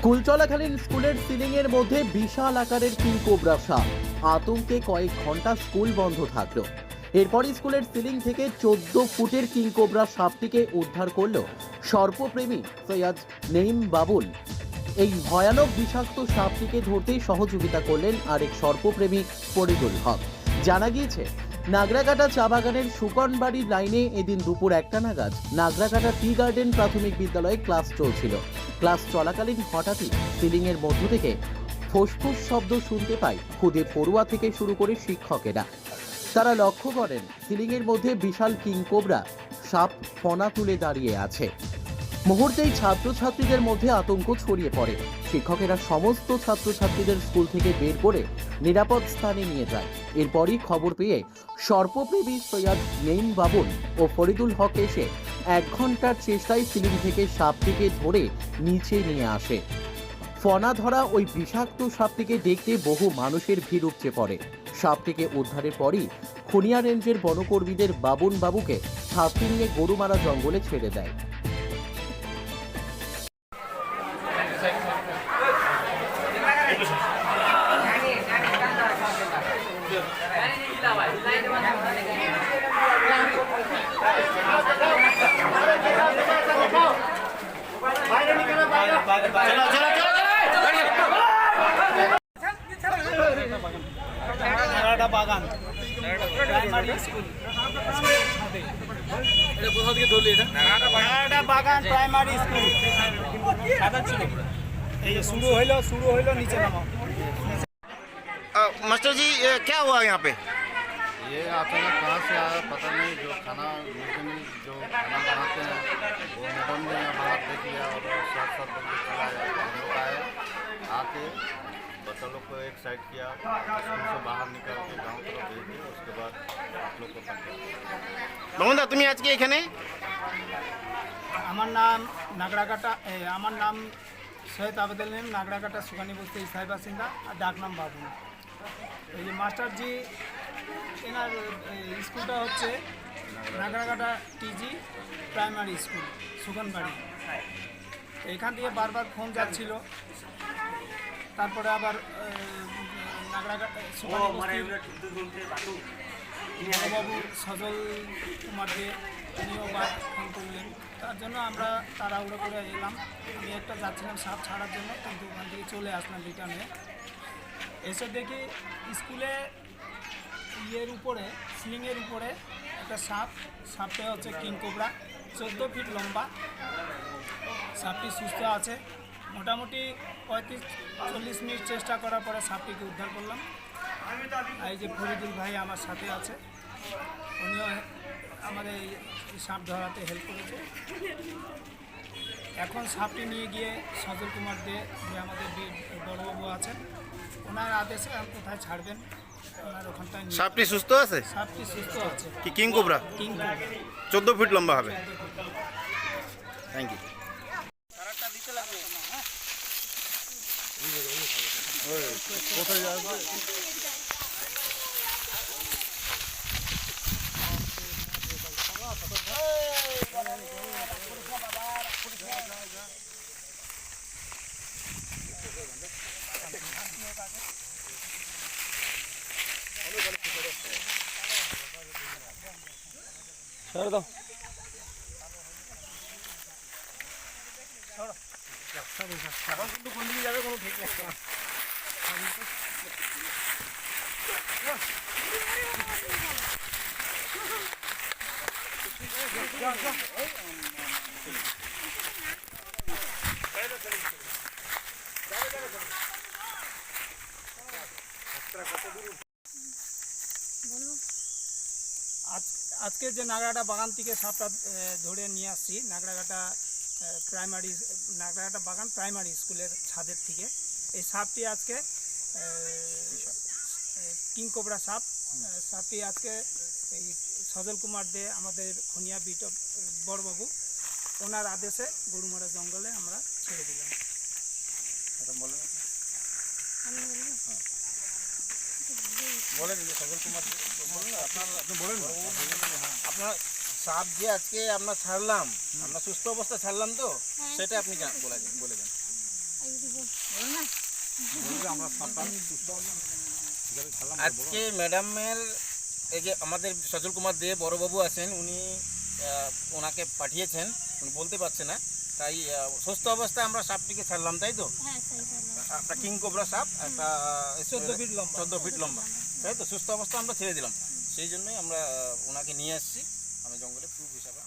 School চলাকালীন স্কুলের ceiling এর মধ্যে বিশাল আকারের কিংকোবরা সাপ আতঙ্কে কয়েক ঘণ্টা স্কুল বন্ধ থাকল। এরপরই স্কুলের সিলিং থেকে চোদ্দ ফুটের কিংকোবরা সাপটিকে উদ্ধার করল সর্পপ্রেমী সৈয়দ নেইম বাবুল। এই ভয়ানক বিষাক্ত সাপটিকে ধরতে সহযোগিতা করলেন আরেক সর্পপ্রেমী ফরিদুল হক। জানা গিয়েছে নাগরাকাটা চা বাগানের সুকনবাড়ি লাইনে এদিন দুপুর একটা নাগাদ নাগরাকাটা টি গার্ডেন প্রাথমিক বিদ্যালয়ে ক্লাস চলছিল। ক্লাস চলাকালীন হঠাৎই সিলিং এর মধ্য থেকে ফোসফুস শব্দ শুনতে পায় খুদে পড়ুয়া থেকে শুরু করে শিক্ষকেরা। তারা লক্ষ্য করেন সিলিং এর মধ্যে বিশাল কিংকোবরা সাপ ফনা তুলে দাঁড়িয়ে আছে। মুহূর্তেই ছাত্রছাত্রীদের মধ্যে আতঙ্ক ছড়িয়ে পড়ে। শিক্ষকেরা সমস্ত ছাত্রছাত্রীদের স্কুল থেকে বের করে নিরাপদ স্থানে নিয়ে যায়। এরপরই খবর পেয়ে সর্পপ্রেমী সৈয়দ নেইম বাবুল ও ফরিদুল হক এসে এক ঘণ্টার চেষ্টায় সিলিং থেকে সাপটিকে ধরে নিচে নিয়ে আসে ফনা ধরা ওই বিষাক্ত সাপটিকে দেখতে বহু মানুষের ভিড় উপচে পড়ে সাপটিকে উদ্ধারের পরই খুনিয়া রেঞ্জের বনকর্মীদের বাবুন বাবুকে সাপটি নিয়ে গরুমারা জঙ্গলে ছেড়ে দেয় নারাটা বাগান প্রাইমারি স্কুল এটা কোথা থেকে ধরলি এটা নারাটা বাগান প্রাইমারি স্কুল সাদা ছিল এই যে শুরু হইলো শুরু হইলো নিচে নামা अ, मास्टर जी ये क्या हुआ यहाँ पे ये अचानक कहाँ से आया पता नहीं जो खाना मिड डे मील जो खाना बनाते हैं वो मैडम ने यहाँ बाहर देख लिया और साथ साथ बच्चे चला गया हम लोग आए आके बच्चा लोग को एक साइड किया स्कूल से बाहर निकाल के गाँव तरफ भेज दिया उसके बाद आप लोग को पकड़ মামুদা তুমি আজকে এখানে আমার নাম নাগরাকাটা এ, আমার নাম সৈয়দ আবেদুল নেম নাগরাকাটা সুগানি বস্তি স্থায়ী বাসিন্দা আর ডাক নাম বাবু এই যে মাস্টারজি এনার স্কুলটা হচ্ছে Nagrakata TG primary school Suganbari এখান থেকে বারবার ফোন যাচ্ছিল। তারপরে আবার এ, নাগরাকাটা বাবু সজল কুমার দে উনিও বার ফোন করলেন। তার জন্য আমরা তাড়াহুড়ো করে এলাম। আমি একটা যাচ্ছিলাম সাপ ছাড়ার জন্য কিন্তু ওখান থেকে চলে আসলাম রিটার্নে। এসে দেখি স্কুলে ইয়ের উপরে, সিলিংয়ের উপরে একটা সাপ। সাপটা হচ্ছে কিং কোবরা। চোদ্দ ফিট লম্বা। সাপটি সুস্থ আছে। মোটামুটি পঁয়ত্রিশ, চল্লিশ মিনিট চেষ্টা করার পরে সাপটিকে উদ্ধার করলাম। এই যে ফরিদুল ভাই আমার সাথে আছে, উনিও আমাদের এই সাপ ধরাতে হেল্প করেছে। এখন সাপটি নিয়ে গিয়ে সজল কুমার দে, যে আমাদের বড়বাবু আছেন, ওনার আদেশে কোথায় ছাড়বেন? সাপটি সুস্থ আছে? সাপটি সুস্থ আছে। কি কিং কোবরা? কিং চোদ্দ ফিট লম্বা হবে। থ্যাংক ইউ ছেড়ে দাও এখন কিন্তু কোন দিকে যাবে কোনো ঠিক নেই আজ আজকে যে নাগড়াটা বাগান থেকে সাপটা ধরে নিয়ে আসছি নাগরাঘাটা প্রাইমারি নাগরাঘাটা বাগান প্রাইমারি স্কুলের ছাদের থেকে। এই সাপটি আজকে কিং কোবরা সাপ সাপটি আজকে এই সজল কুমার দে আমাদের খুনিয়া বিট বড়বাবু ওনার আদেশে গরুমারা জঙ্গলে আমরা ছেড়ে দিলাম। আপনার সাপ যে আজকে আমরা ছাড়লাম আমরা সুস্থ অবস্থা ছাড়লাম তো সেটা আপনি বলে দেন বলে দেন। আজকে ম্যাডামের এই যে আমাদের সজল কুমার দে বড়বাবু আছেন উনি ওনাকে পাঠিয়েছেন উনি বলতে পারছে না। তাই সুস্থ অবস্থায় আমরা সাপটিকে ছাড়লাম তাই তো? একটা কিং কোবরা সাপ একটা চোদ্দ ফিট লম্বা। চোদ্দ ফিট লম্বা। তাই তো? সুস্থ অবস্থা আমরা ছেড়ে দিলাম। সেই জন্যই আমরা ওনাকে নিয়ে আসছি। আমি জঙ্গলে প্রুফ হিসাবে